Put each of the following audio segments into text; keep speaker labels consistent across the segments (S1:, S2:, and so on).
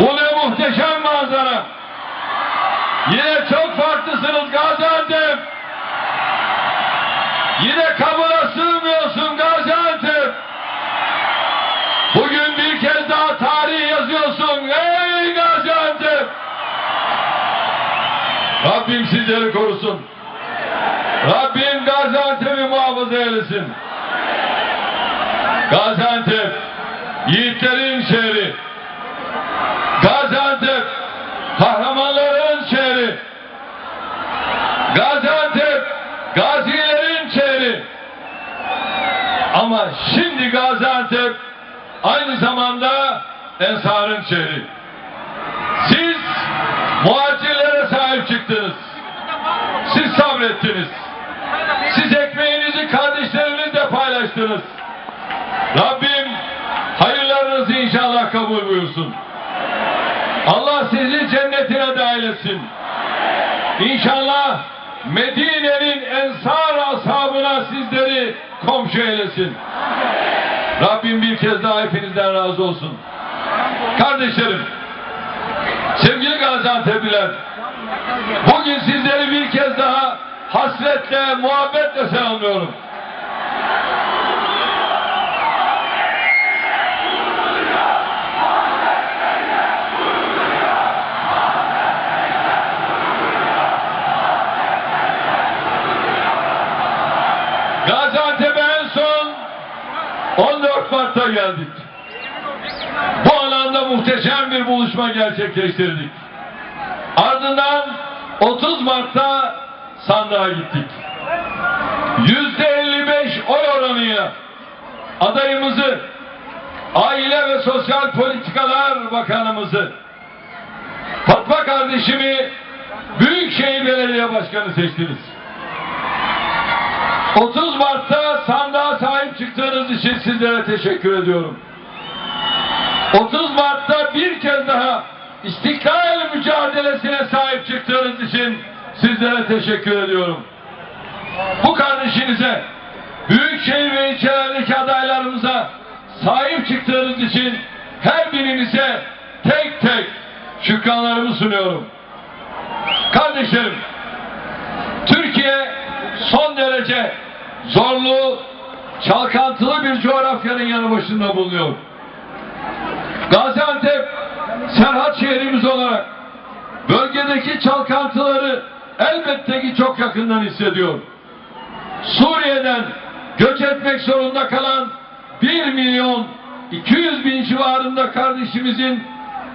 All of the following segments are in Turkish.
S1: Ne muhteşem manzara. Yine çok farklısınız Gaziantep. Yine kabına sığmıyorsun Gaziantep. Bugün bir kez daha tarih yazıyorsun. Ey Gaziantep! Rabbim sizleri korusun. Rabbim Gaziantep'i muhafaza eylesin. Gaziantep, yiğitlerin şehri. Gaziantep, kahramanların şehri. Gaziantep, gazilerin şehri. Ama Gaziantep aynı zamanda Ensar'ın şehri. Siz muhacirlere sahip çıktınız. Siz sabrettiniz. Siz ekmeğinizi kardeşlerinizle paylaştınız. Rabbim hayırlarınızı inşallah kabul buyursun. Allah sizi cennetine dahil etsin. İnşallah Medine'nin ensar ashabına sizleri komşu eylesin. Rabbim bir kez daha hepinizden razı olsun. Kardeşlerim, sevgili Gaziantep'liler, bugün sizleri bir kez daha hasretle, muhabbetle selamlıyorum. Gaziantep'e en son 14 Mart'ta geldik. Bu alanda muhteşem bir buluşma gerçekleştirdik. Ardından 30 Mart'ta sandığa gittik. Yüzde 55 oy oranıyla adayımızı Aile ve Sosyal Politikalar Bakanımızı Fatma kardeşimi Büyükşehir Belediye Başkanı seçtiniz. 30 Mart'ta sandığa sahip çıktığınız için sizlere teşekkür ediyorum. 30 Mart'ta bir kez daha istiklal mücadelesine sahip çıktığınız için sizlere teşekkür ediyorum. Bu kardeşinize, büyükşehir ve ilçelerdeki adaylarımıza sahip çıktığınız için her birinize tek tek şükranlarımı sunuyorum. Kardeşlerim, derece zorlu, çalkantılı bir coğrafyanın yanı başında bulunuyor. Gaziantep, Serhat şehrimiz olarak bölgedeki çalkantıları elbette ki çok yakından hissediyor. Suriye'den göç etmek zorunda kalan 1 milyon 200 bin civarında kardeşimizin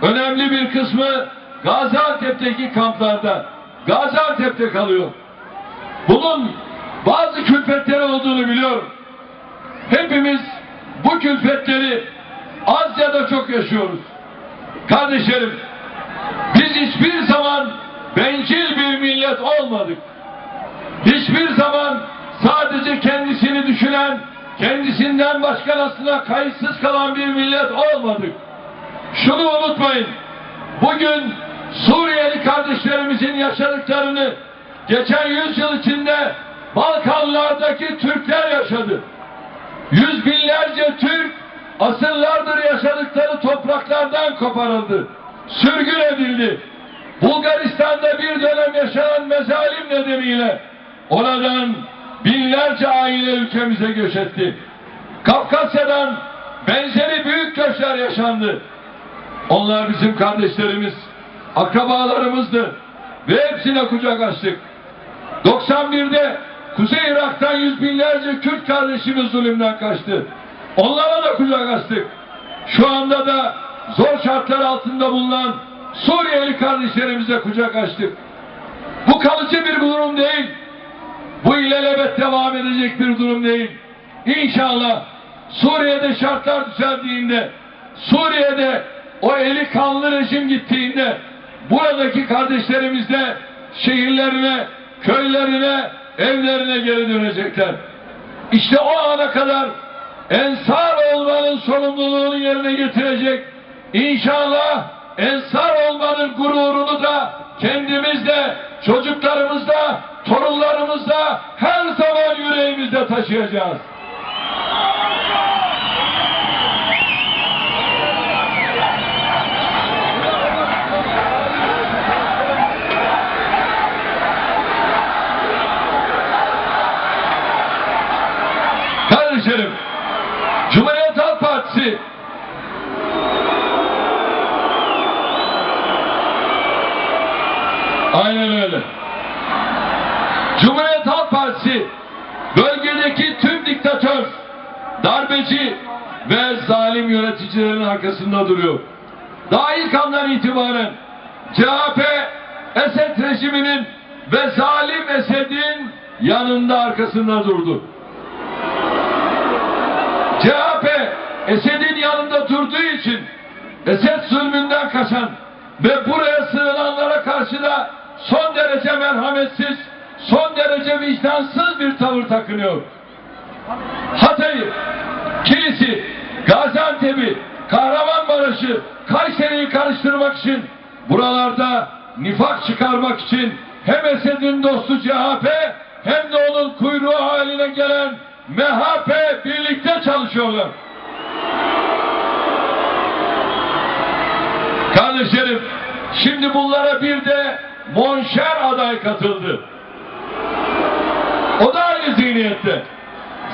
S1: önemli bir kısmı Gaziantep'teki kamplarda, Gaziantep'te kalıyor. Bunun bazı külfetleri olduğunu biliyorum. Hepimiz bu külfetleri az ya da çok yaşıyoruz. Kardeşlerim, biz hiçbir zaman bencil bir millet olmadık. Hiçbir zaman sadece kendisini düşünen, kendisinden başkasına kayıtsız kalan bir millet olmadık. Şunu unutmayın. Bugün Suriyeli kardeşlerimizin yaşadıklarını geçen yüzyıl içinde Balkanlardaki Türkler yaşadı. Yüz binlerce Türk asırlardır yaşadıkları topraklardan koparıldı. Sürgün edildi. Bulgaristan'da bir dönem yaşanan mezalim nedeniyle oradan binlerce aile ülkemize göç etti. Kafkasya'dan benzeri büyük göçler yaşandı. Onlar bizim kardeşlerimiz, akrabalarımızdı ve hepsine kucak açtık. 91'de Kuzey Irak'tan yüz binlerce Kürt kardeşimiz zulümden kaçtı. Onlara da kucak açtık. Şu anda da zor şartlar altında bulunan Suriyeli kardeşlerimize kucak açtık. Bu kalıcı bir durum değil. Bu ilelebet devam edecek bir durum değil. İnşallah Suriye'de şartlar düzeldiğinde, Suriye'de o eli kanlı rejim gittiğinde buradaki kardeşlerimiz de şehirlerine, köylerine, evlerine geri dönecekler. İşte o ana kadar ensar olmanın sorumluluğunu yerine getirecek. İnşallah ensar olmanın gururunu da kendimizde, çocuklarımızda, torunlarımızda her zaman yüreğimizde taşıyacağız. Cumhuriyet Halk Partisi Aynen öyle. Cumhuriyet Halk Partisi bölgedeki tüm diktatör, darbeci ve zalim yöneticilerin arkasında duruyor. Daha ilk andan itibaren CHP Esed rejiminin ve zalim Esed'in yanında arkasında durdu. Esed'in yanında durduğu için Esed zulmünden kaçan ve buraya sığınanlara karşı da son derece merhametsiz, son derece vicdansız bir tavır takınıyor. Hatay'ı, Kilis'i, Gaziantep'i, Kahramanmaraş'ı, Kayseri'yi karıştırmak için buralarda nifak çıkarmak için hem Esed'in dostu CHP hem de onun kuyruğu haline gelen MHP birlikte çalışıyorlar. Kardeşlerim, şimdi bunlara bir de Monşer aday katıldı. O da aynı zihniyette.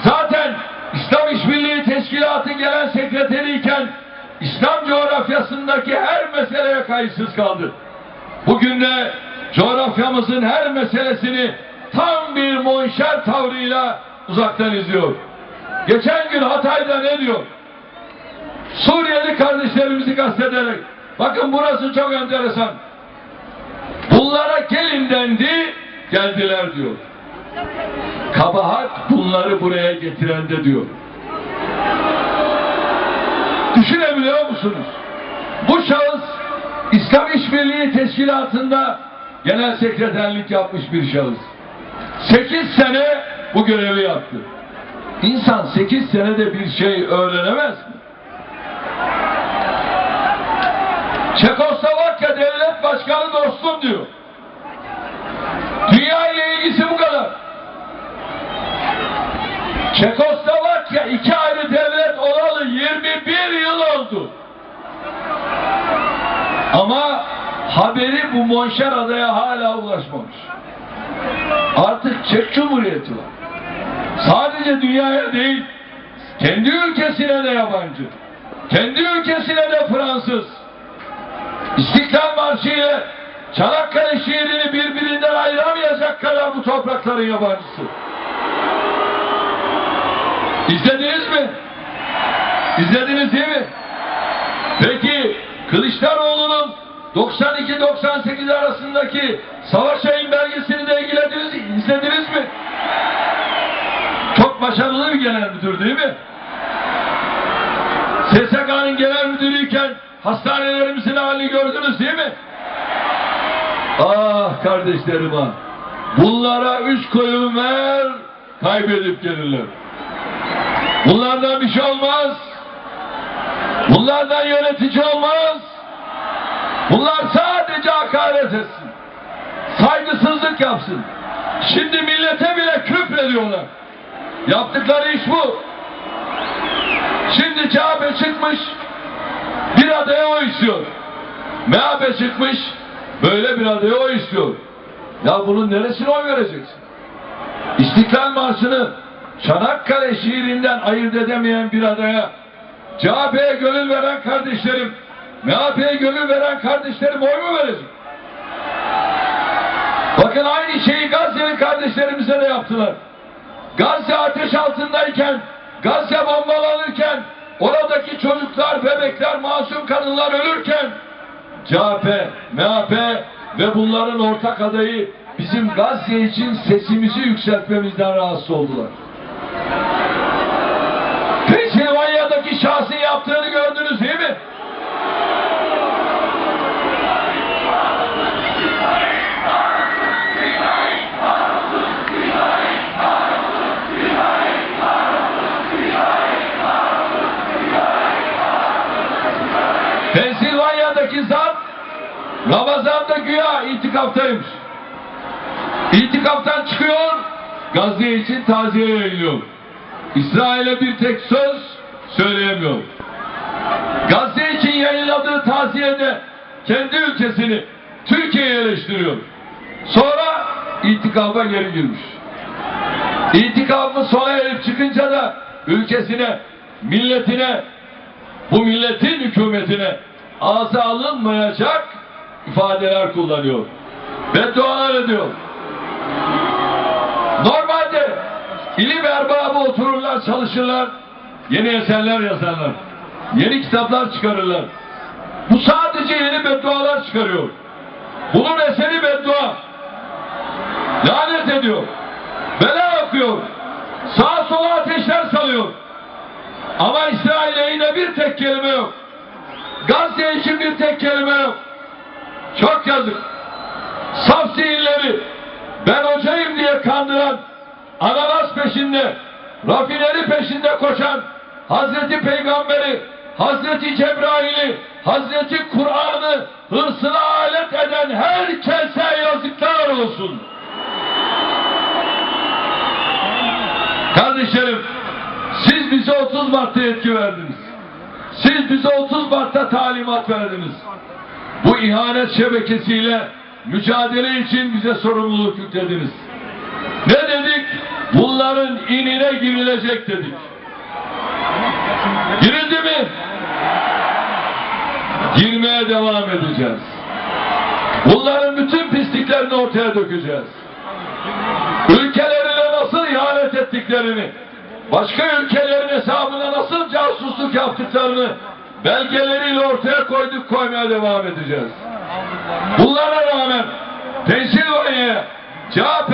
S1: Zaten İslam İşbirliği Teşkilatı Genel Sekreteriyken İslam coğrafyasındaki her meseleye kayıtsız kaldı. Bugün de coğrafyamızın her meselesini tam bir monşer tavrıyla uzaktan izliyor. Geçen gün Hatay'da ne diyor? Suriyeli kardeşlerimizi kastederek bakın burası çok enteresan. Bunlara gelin dendi, geldiler diyor. Kabahat bunları buraya getirende diyor. Düşünebiliyor musunuz? Bu şahıs İslam İşbirliği Teşkilatı'nda genel sekreterlik yapmış bir şahıs. 8 sene bu görevi yaptı. İnsan 8 senede bir şey öğrenemez mi? Çekoslovakya devlet başkanı dostum diyor. Dünya ile ilgisi bu kadar. Çekoslovakya iki ayrı devlet olalı 21 yıl oldu. Ama haberi bu Monşer adaya hala ulaşmamış. Artık Çek Cumhuriyeti var. Sadece dünyaya değil, kendi ülkesine de yabancı. Kendi ülkesine de Fransız. İstiklal Marşı Çanakkale şiirini birbirinden ayıramayacak kadar bu toprakların yabancısı. İzlediniz mi? İzlediniz değil mi? Peki Kılıçdaroğlu'nun 92-98 arasındaki savaş yayın belgesini de ilgilediniz, izlediniz mi? Çok başarılı bir genel müdür değil mi? SSK'nın genel hastanelerimizin halini gördünüz değil mi? Ah kardeşlerim ah. Bunlara üç koyun ver, kaybedip gelirler. Bunlardan bir şey olmaz. Bunlardan yönetici olmaz. Bunlar sadece hakaret etsin. Saygısızlık yapsın. Şimdi millete bile küfrediyorlar. Yaptıkları iş bu. Şimdi CHP çıkmış bir adaya o istiyor. MHP çıkmış böyle bir adaya o istiyor. Ya bunun neresine oy vereceksin? İstiklal Marşı'nı Çanakkale şiirinden ayırt edemeyen bir adaya CHP'ye gönül veren kardeşlerim, MHP'ye gönül veren kardeşlerim oy mu verecek? Bakın aynı şeyi Gazze'li kardeşlerimize de yaptılar. Gazze ateş altındayken, Gazze bombalanırken, oradaki çocuklar, bebekler, masum kadınlar ölürken CHP, MHP ve bunların ortak adayı bizim Gazze için sesimizi yükseltmemizden rahatsız oldular. Pensilvanya'daki şahsın yaptığını gördünüz değil mi? Ramazan'da güya itikaftaymış. İtikaftan çıkıyor, Gazze için taziye yayınlıyor. İsrail'e bir tek söz söyleyemiyor. Gazze için yayınladığı taziyede kendi ülkesini Türkiye'yi eleştiriyor. Sonra itikafa geri girmiş. İtikafı sona erip çıkınca da ülkesine, milletine, bu milletin hükümetine ağza alınmayacak ifadeler kullanıyor. beddualar ediyor. Normalde ilim erbabı otururlar, çalışırlar, yeni eserler yazarlar, yeni kitaplar çıkarırlar. Bu sadece yeni beddualar çıkarıyor. Bunun eseri beddua. Lanet ediyor. Bela okuyor. Sağa sola ateşler salıyor. Ama İsrail lehine bir tek kelime yok. Gazze için bir tek. Çok yazık. Saf zihinleri ben hocayım diye kandıran, ananas peşinde, rafineri peşinde koşan, Hazreti Peygamberi, Hazreti Cebrail'i, Hazreti Kur'an'ı hırsına alet eden herkese yazıklar olsun. Kardeşlerim, siz bize 30 Mart'ta yetki verdiniz. Siz bize 30 Mart'ta talimat verdiniz. Bu ihanet şebekesiyle mücadele için bize sorumluluk yüklediniz. Ne dedik? Bunların inine girilecek dedik. Girildi mi? Girmeye devam edeceğiz. Bunların bütün pisliklerini ortaya dökeceğiz. Ülkelerine nasıl ihanet ettiklerini, başka ülkelerin hesabına nasıl casusluk yaptıklarını belgeleriyle ortaya koyduk koymaya devam edeceğiz. Bunlara rağmen Pensilvanya'ya, CHP,